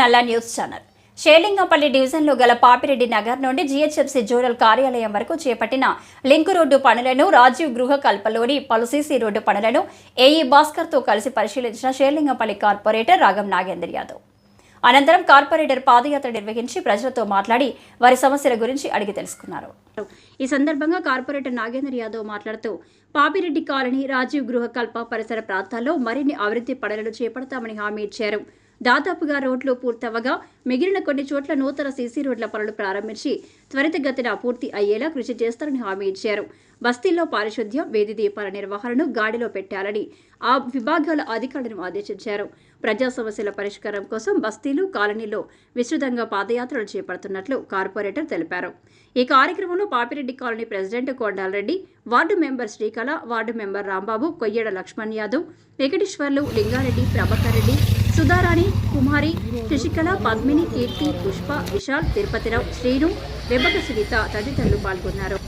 నల్లా news channel. Serilingampally డివిజన్లో గల పాపిరెడ్డి నగర్ నుండి జీహెచ్ఎంసీ జోనల్ కార్యాలయం వరకు చేపట్టిన లింకు రోడ్డు పనులను రాజీవ్ గృహ కల్పలోని పలు సీసీ రోడ్డు పనులను ఏఈ భాస్కర్తో కలిసి పరిశీలించిన షేలింగంపల్లి కార్పొరేటర్ రాగం నాగేంద్ర యాదవ్. అనంతరం కార్పొరేటర్ పాదయాత్ర నిర్వహించి ప్రజలతో మాట్లాడి వారి సమస్యల గురించి అడిగి తెలుసుకున్నారు. ఈ సందర్భంగా కార్పొరేటర్ నాగేందర్ యాదవ్ మాట్లాడుతూ పాపిరెడ్డి కాలనీ రాజీవ్ గృహ కల్ప పరిసర ప్రాంతాల్లో మరిన్ని అభివృద్ధి పనులను చేపడతామని హామీ ఇచ్చారు. దాదాపుగా రోడ్లు పూర్తవగా మిగిలిన కొన్ని చోట్ల నూతన సీసీ రోడ్ల పనులు ప్రారంభించి త్వరితగతిన పూర్తి అయ్యేలా కృషి చేస్తారని హామీ ఇచ్చారు. బస్తీల్లో పారిశుద్ధ్యం వేది దీపాల నిర్వహణను గాడిలో పెట్టాలని ఆ విభాగాల అధికారులను ఆదేశించారు. ప్రజా సమస్యల పరిష్కారం కోసం బస్తీలు కాలనీలో విస్తృతంగా పాదయాత్రలు చేపడుతున్నట్లు కార్పొరేటర్ తెలిపారు. ఈ కార్యక్రమంలో Papireddy colony president Kondalreddy ward member Srikala ward member Rambabu Koyyada Lakshman Yadav Venkateswarlu Lingareddy Prabhakar Reddy Sudharani Kumari Sasikala Padmini Keerthi Pushpa Vishal Tirupathirao Srinu Vembata Sunitha తదితరులు పాల్గొన్నారు.